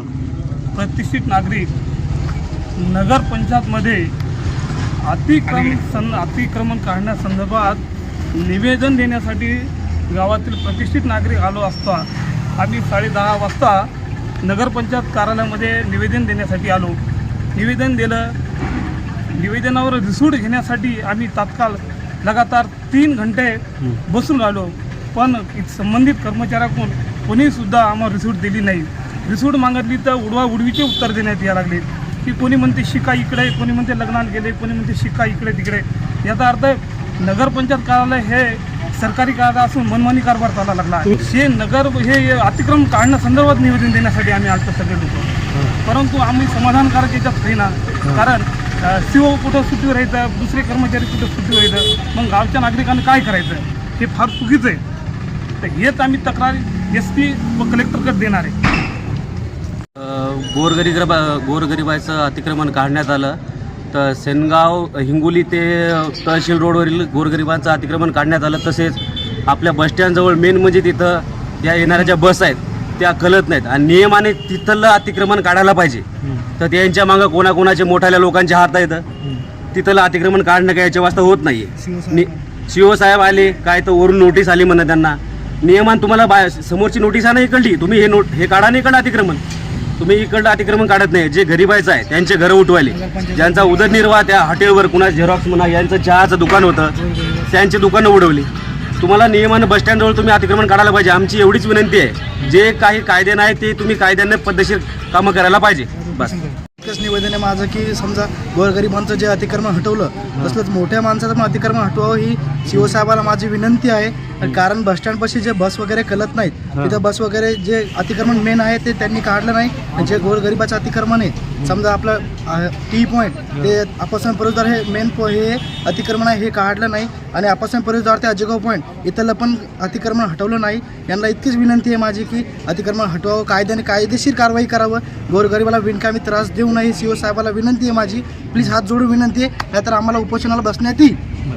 प्रतिष्ठित नागरिक नगरपंचायतमध्ये अतिक्रम सं अतिक्रमण काढण्यासंदर्भात निवेदन देण्यासाठी गावातील प्रतिष्ठित नागरिक आलो असता आम्ही साडेदहा वाजता नगरपंचायत कार्यालयामध्ये निवेदन देण्यासाठी आलो. निवेदन दिलं. निवेदनावर रिसूट घेण्यासाठी आम्ही तात्काळ लगातार तीन घंटे बसून राहिलो. पण संबंधित कर्मचाऱ्याकडून कोणीसुद्धा आम्हाला रिसूट दिली नाही. रिसूट मागितली तर उडवा उडवीचे उत्तर देण्यात यायला लागले. की कोणी म्हणते शिका इकडे कोणी म्हणते लग्नात गेले कोणी म्हणते शिका इकडे तिकडे. याचा अर्थ नगरपंचायत कार्यालय हे सरकारी कार्यालय असून मनमानी कारभार चालला लागला. हे नगर हे अतिक्रम काढण्यासंदर्भात निवेदन देण्यासाठी आम्ही आलतो सगळे लोक परंतु आम्ही समाधानकारक याच्यात होईना. कारण सीओ कुठं सुट्टीवर यायचं दुसरे कर्मचारी कुठं सुट्टीवर यायचं मग गावच्या नागरिकांनी काय करायचं हे फार चुकीचं आहे. तर हेच आम्ही तक्रार एस पी व कलेक्टरकडे देणार आहे. गोरगरीब गोरगरिबाचं अतिक्रमण काढण्यात आलं. तर सेनगाव हिंगोली ते तहसील रोडवरील गोरगरिबांचं अतिक्रमण काढण्यात आलं. तसेच आपल्या बसस्टँडजवळ मेन म्हणजे तिथं त्या येणाऱ्या ज्या बस आहेत त्या कळत नाहीत. आणि नियमाने तिथलं अतिक्रमण काढायला पाहिजे. तर त्यांच्या मागं कोणाकोणाचे मोठाल्या लोकांचे हात आहेत. तिथलं अतिक्रमण काढणं काय याच्या वाजता होत नाही शिव साहेब आले काय तर वरून नोटीस आली म्हणा त्यांना. नियमान तुम्हाला बाय समोरची नोटीस आहे ना इकडली? तुम्ही हे नोट हे काढा नाही इकडं अतिक्रमण. तुम्ही इकडलं अतिक्रमण काढत नाही जे गरीबायचं आहे त्यांचे घरं उठवायले. ज्यांचा उदरनिर्वाह त्या हॉटेलवर कुणा झेरॉक्स म्हणा यांचं चहाचं दुकान होतं त्यांची दुकानं उडवली. तुम्हाला नियमानं बसस्टँडजवळ तुम्ही अतिक्रमण काढायला पाहिजे आमची एवढीच विनंती आहे. जे काही कायदे नाही ते तुम्ही कायद्याने पद्धतशीर कामं करायला पाहिजे. बस. एकच निवेदन आहे माझं की समजा गोरगरिबांचं जे अतिक्रमण हटवलं तसलंच मोठ्या माणसाचं पण अतिक्रमण हटवावं ही शिवसाहेबाला माझी विनंती आहे कारण बसस्टँडपाशी जे बस वगैरे कलत नाहीत तिथं बस वगैरे जे अतिक्रमण मेन आहे ते त्यांनी काढलं नाही. जे गोरगरिबाचं अतिक्रमण आहे समजा आपलं टी पॉईंट ते आपसन परिवार हे मेन पो हे अतिक्रमण आहे हे काढलं नाही. आणि आपसन परिवार ते अजगाव पॉईंट इथलं पण अतिक्रमण हटवलं नाही. यांना इतकीच विनंती आहे माझी की अतिक्रमण हटवावं कायद्याने कायदेशीर कारवाई करावं. गोरगरिबाला बिनकामी त्रास देऊ नये सीओ साहेबाला विनंती आहे माझी. प्लीज हात जोडून विनंती आहे नाहीतर आम्हाला उपोषणाला बसण्यात येईल